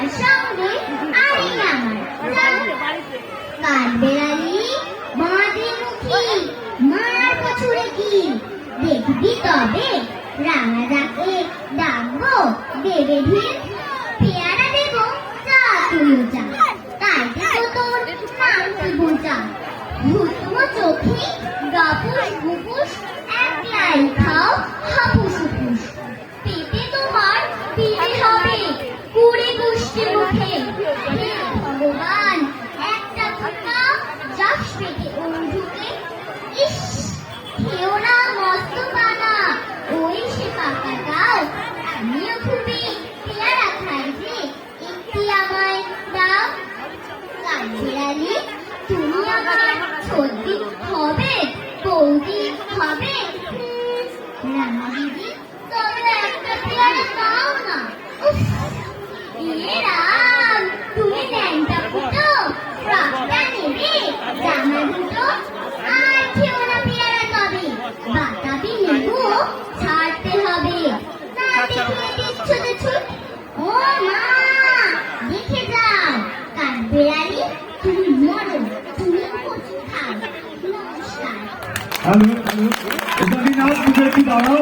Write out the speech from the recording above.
তোমার সঙ্গে আরে আমার কাল বেড়ালি বাঁধে মুখি মার পছুরে কি দেখবি তবে রাঙা ডাকে ডাকবো দেবে ভিড় পেয়ারা দেব যা তুইও যা তাই দেব তোর নাম তুই যা ভুতুমো চোখে গাপুস গুপুস একলাই খাও হাপুস হুপুস পেটে তোমার পিঠে হবে। কুড়ি গুষ্টি মুখে ভগবান একটা ধোকা যাস পেটে ওর ইস খেও না মস্ত পানা ওই সে পাকাটাও আমিও খুবই পেয়ারা খাই যে একটি আমায় দাও। কাঠবিড়ালি তুমি আমার সর্দি হবে বৌদি হবে। রামা দিদি তবে একটা পেয়ারা দাও না। উফ, কাঠবিড়ালি তুমি মরো তুমি নমস্কার হ্যালো হ্যালো এটা নাও তুমি একটু দাঁড়াও